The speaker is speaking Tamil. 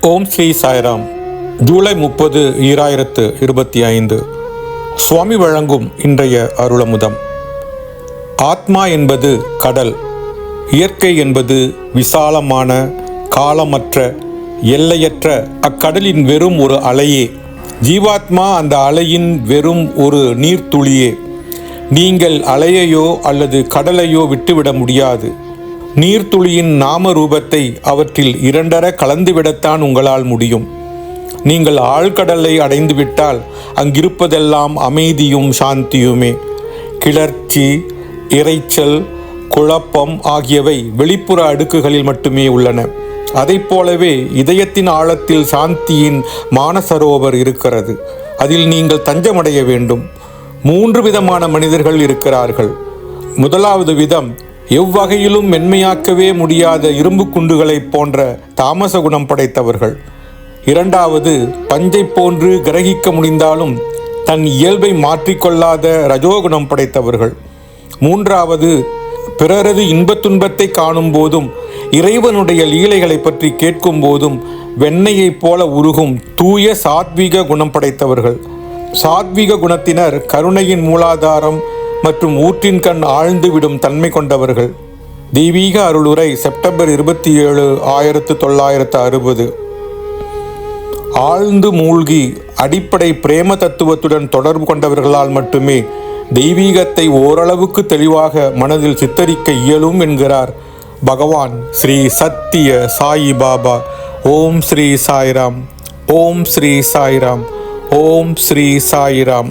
ஓம் ஸ்ரீ சாய்ராம். ஜூலை முப்பது ஈராயிரத்து இருபத்தி ஐந்து. சுவாமி வழங்கும் இன்றைய அருளமுதம். ஆத்மா என்பது கடல் இயற்கை என்பது விசாலமான காலமற்ற எல்லையற்ற அக்கடலின் வெறும் ஒரு அலையே. ஜீவாத்மா அந்த அலையின் வெறும் ஒரு நீர்த்துளியே. நீங்கள் அலையையோ அல்லது கடலையோ விட்டுவிட முடியாது. நீர்த்துளியின் நாம ரூபத்தை அவற்றில் இரண்டர கலந்துவிடத்தான் உங்களால் முடியும். நீங்கள் ஆழ்கடலை அடைந்துவிட்டால் அங்கிருப்பதெல்லாம் அமைதியும் சாந்தியுமே. கிளர்ச்சி இரைச்சல் குழப்பம் ஆகியவை வெளிப்புற அடுக்குகளில் மட்டுமே உள்ளன. அதைப் போலவே இதயத்தின் ஆழத்தில் சாந்தியின் மானசரோவர் இருக்கிறது. அதில் நீங்கள் தஞ்சமடைய வேண்டும். மூன்று விதமான மனிதர்கள் இருக்கிறார்கள். முதலாவது விதம் எவ்வகையிலும் மென்மையாக்கவே முடியாத இரும்பு குண்டுகளைப் போன்ற தாமச குணம் படைத்தவர்கள். இரண்டாவது பஞ்சை போன்று கிரகிக்க முடிந்தாலும் தன் இயல்பை மாற்றிக்கொள்ளாத ரஜோகுணம் படைத்தவர்கள். மூன்றாவது பிறரது இன்பத் துன்பத்தை காணும் போதும் இறைவனுடைய லீலைகளை பற்றி கேட்கும் போதும் வெண்ணெயைப் போல உருகும் தூய சாத்வீக குணம் படைத்தவர்கள். சாத்வீக குணத்தினர் கருணையின் மூலாதாரம் மற்றும் ஊற்றின் கண் ஆழ்ந்துவிடும் தன்மை கொண்டவர்கள். தெய்வீக அருளுரை செப்டம்பர் இருபத்தி ஏழு ஆயிரத்து தொள்ளாயிரத்து அறுபது. ஆழ்ந்து மூழ்கி அடிப்படை பிரேம தத்துவத்துடன் தொடர்பு கொண்டவர்களால் மட்டுமே தெய்வீகத்தை ஓரளவுக்கு தெளிவாக மனதில் சித்தரிக்க இயலும் என்கிறார் பகவான் ஸ்ரீ சத்திய சாயி பாபா. ஓம் ஸ்ரீ சாய்ராம். ஓம் ஸ்ரீ சாய்ராம். ஓம் ஸ்ரீ சாய்ராம்.